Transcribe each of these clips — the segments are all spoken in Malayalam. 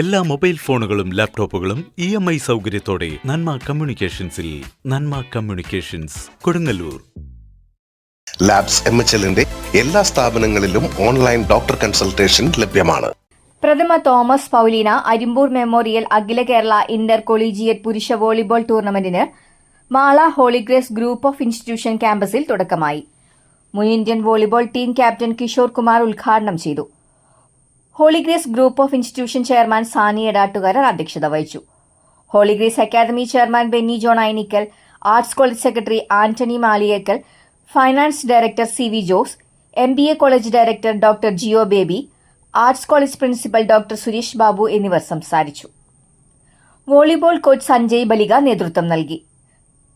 എല്ലാ മൊബൈൽ ഫോണുകളും ലാപ്ടോപ്പുകളും ഇ എം ഐ സൗകര്യത്തോടെ Nanma കമ്മ്യൂണിക്കേഷൻസിൽ Nanma communications Kodungallur. Labs M H എല്ലിന്റെ എല്ലാ സ്ഥാപനങ്ങളിലും ഓൺലൈൻ ഡോക്ടർ കൺസൾട്ടേഷൻ ലഭ്യമാണ്. പ്രഥമ തോമസ് പൌലീന അരിമ്പൂർ മെമ്മോറിയൽ അഖില കേരള ഇന്റർ കൊളീജിയറ്റ് പുരുഷ volleyball ടൂർണമെന്റിന് Mala Holy Grace group of institution ക്യാമ്പസിൽ തുടക്കമായി. മുൻ Indian volleyball team captain Kishore Kumar ഉദ്ഘാടനം ചെയ്തു. Holy Grace group of institution chairman Sani Edattukaran അധ്യക്ഷത വഹിച്ചു. Holy Grace academy chairman Benny John Ainikkal arts college secretary Antony Maliyekkal finance director C V Jose M B A college director doctor Jio Baby arts college principal doctor Suresh Babu എന്നിവർ സംസാരിച്ചു. വോളിബോൾ കോച്ച് സഞ്ജയ് ബലിക നേതൃത്വം നൽകി.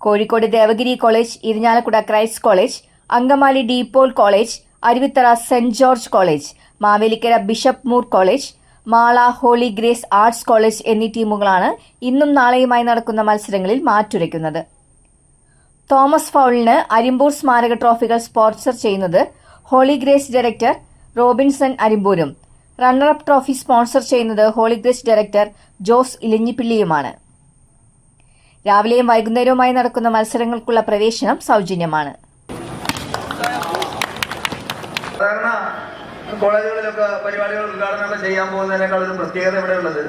Kozhikode Devagiri college Irinjalakuda Christ college Angamaly De Paul college Aruvithura Saint George college Mavelikara Bishop Moore college Mala Holy Grace arts college എന്നീ ടീമുകളാണ് ഇന്നും നാളെയുമായി നടക്കുന്ന മത്സരങ്ങളിൽ മാറ്റുരയ്ക്കുന്നത്. തോമസ് ഫൗളിന് അരിമ്പൂർ സ്മാരക ട്രോഫികൾ സ്പോൺസർ ചെയ്യുന്നത് ഹോളി ഗ്രേസ് ഡയറക്ടർ റോബിൻസൺ അരിമ്പൂരും. റണ്ണറപ്പ് ട്രോഫി സ്പോൺസർ ചെയ്യുന്നത് ഹോളി ഗ്രേസ് ഡയറക്ടർ ജോസ് ഇലഞ്ഞിപ്പിള്ളിയുമാണ്. രാവിലെയും വൈകുന്നേരവുമായി നടക്കുന്ന മത്സരങ്ങൾക്കുള്ള പ്രവേശനം സൗജന്യമാണ്. കോളേജുകളിലൊക്കെ പരിപാടികൾ ഉദ്ഘാടനമൊക്കെ ചെയ്യാൻ പോകുന്നതിനേക്കാൾ ഒരു പ്രത്യേകത ഇവിടെ ഉള്ളത്.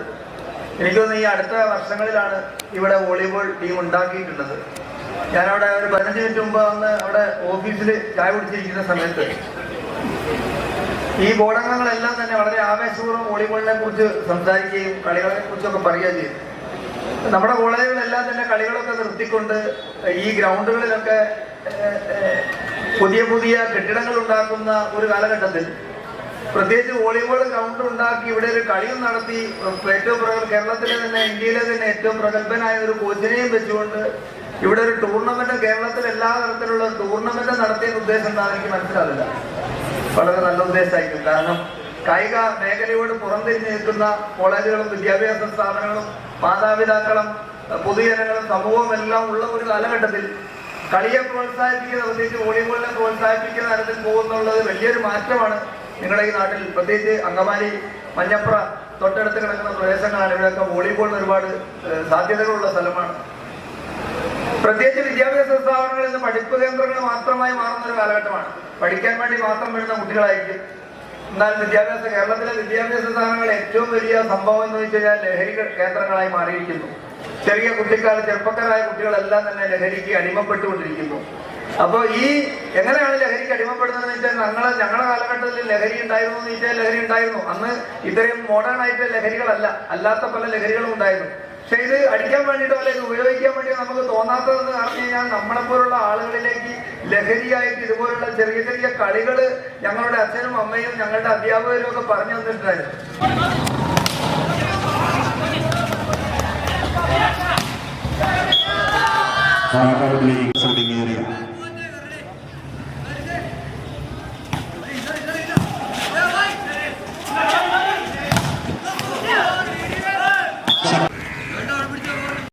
എനിക്ക് തോന്നുന്നു ഈ അടുത്ത വർഷങ്ങളിലാണ് ഇവിടെ വോളിബോൾ ടീം ഉണ്ടാക്കിയിട്ടുള്ളത്. ഞാനവിടെ ഒരു പതിനഞ്ച് മിനിറ്റ് മുമ്പ് വന്ന് അവിടെ ഓഫീസിൽ ചായ കുടിച്ചിരിക്കുന്ന സമയത്ത് ഈ ബോർഡംഗങ്ങളെല്ലാം തന്നെ വളരെ ആവേശപൂർവം വോളിബോളിനെ കുറിച്ച് സംസാരിക്കുകയും കളികളെ കുറിച്ചൊക്കെ പറയുകയും ചെയ്തു. നമ്മുടെ കോളേജുകളെല്ലാം തന്നെ കളികളൊക്കെ നിർത്തിക്കൊണ്ട് ഈ ഗ്രൗണ്ടുകളിലൊക്കെ പുതിയ പുതിയ കെട്ടിടങ്ങൾ ഉണ്ടാക്കുന്ന ഒരു കാലഘട്ടത്തിൽ പ്രത്യേകിച്ച് വോളിബോൾ ഗ്രൗണ്ട് ഉണ്ടാക്കി ഇവിടെ ഒരു കളിയും നടത്തി. ഏറ്റവും പ്രഗൽ കേരളത്തിലെ തന്നെ ഇന്ത്യയിലെ തന്നെ ഏറ്റവും പ്രഗത്ഭനായ ഒരു കോച്ചിനെയും വെച്ചുകൊണ്ട് ഇവിടെ ഒരു ടൂർണമെന്റ് കേരളത്തിൽ എല്ലാ തരത്തിലുള്ള ടൂർണമെന്റ് നടത്തിയ ഉദ്ദേശം എന്താണെന്ന് എനിക്ക് മനസ്സിലാവില്ല. വളരെ നല്ല ഉദ്ദേശമായിരിക്കും. കാരണം കായിക മേഖലയോട് പുറംതിരിഞ്ഞ് നിൽക്കുന്ന കോളേജുകളും വിദ്യാഭ്യാസ സ്ഥാപനങ്ങളും മാതാപിതാക്കളും പൊതുജനങ്ങളും സമൂഹവും എല്ലാം ഉള്ള ഒരു കാലഘട്ടത്തിൽ കളിയെ പ്രോത്സാഹിപ്പിക്കുന്ന പ്രത്യേകിച്ച് വോളിബോളിനെ പ്രോത്സാഹിപ്പിക്കുന്ന തരത്തിൽ പോകുന്നുള്ളത് വലിയൊരു മാറ്റമാണ്. നിങ്ങളുടെ ഈ നാട്ടിൽ പ്രത്യേകിച്ച് അങ്കമാലി മഞ്ഞപ്ര തൊട്ടടുത്ത് കിടക്കുന്ന പ്രദേശങ്ങളാണ്. ഇവിടെയൊക്കെ വോളിബോളിന് ഒരുപാട് സാധ്യതകളുള്ള സ്ഥലമാണ്. പ്രത്യേകിച്ച് വിദ്യാഭ്യാസ സ്ഥാപനങ്ങളിൽ നിന്ന് പഠിപ്പ് കേന്ദ്രങ്ങൾ മാത്രമായി മാറുന്ന ഒരു കാലഘട്ടമാണ്. പഠിക്കാൻ വേണ്ടി മാത്രം വരുന്ന കുട്ടികളായിരിക്കും. എന്നാൽ വിദ്യാഭ്യാസ കേരളത്തിലെ വിദ്യാഭ്യാസ സ്ഥാപനങ്ങൾ ഏറ്റവും വലിയ സംഭവം എന്ന് വെച്ച് കഴിഞ്ഞാൽ ലഹരി കേന്ദ്രങ്ങളായി മാറിയിരിക്കുന്നു. ചെറിയ കുട്ടിക്കാർ ചെറുപ്പക്കാരായ കുട്ടികളെല്ലാം തന്നെ ലഹരിക്ക് അടിമപ്പെട്ടുകൊണ്ടിരിക്കുന്നു. അപ്പോൾ ഈ എങ്ങനെയാണ് ലഹരിക്ക് അടിമപ്പെടുന്നതെന്ന് വെച്ചാൽ ഞങ്ങളെ ഞങ്ങളുടെ കാലഘട്ടത്തിൽ ലഹരി ഉണ്ടായിരുന്നു എന്ന് വെച്ചാൽ ലഹരി ഉണ്ടായിരുന്നു. അന്ന് ഇത്രയും മോഡേൺ ആയിട്ട് ലഹരികളല്ല അല്ലാത്ത പല ലഹരികളും ഉണ്ടായിരുന്നു. പക്ഷെ ഇത് അടിക്കാൻ വേണ്ടിയിട്ടോ അല്ലെങ്കിൽ ഉപയോഗിക്കാൻ വേണ്ടിയോ നമുക്ക് തോന്നാത്തതെന്ന് പറഞ്ഞു കഴിഞ്ഞാൽ നമ്മളെ പോലുള്ള ആളുകളിലേക്ക് ലഹരിയായിട്ട് ഇതുപോലുള്ള ചെറിയ ചെറിയ കളികൾ ഞങ്ങളുടെ അച്ഛനും അമ്മയും ഞങ്ങളുടെ അധ്യാപകരും ഒക്കെ പറഞ്ഞു തന്നിട്ടുണ്ടായിരുന്നു. സൗദിങ്ങേറിയ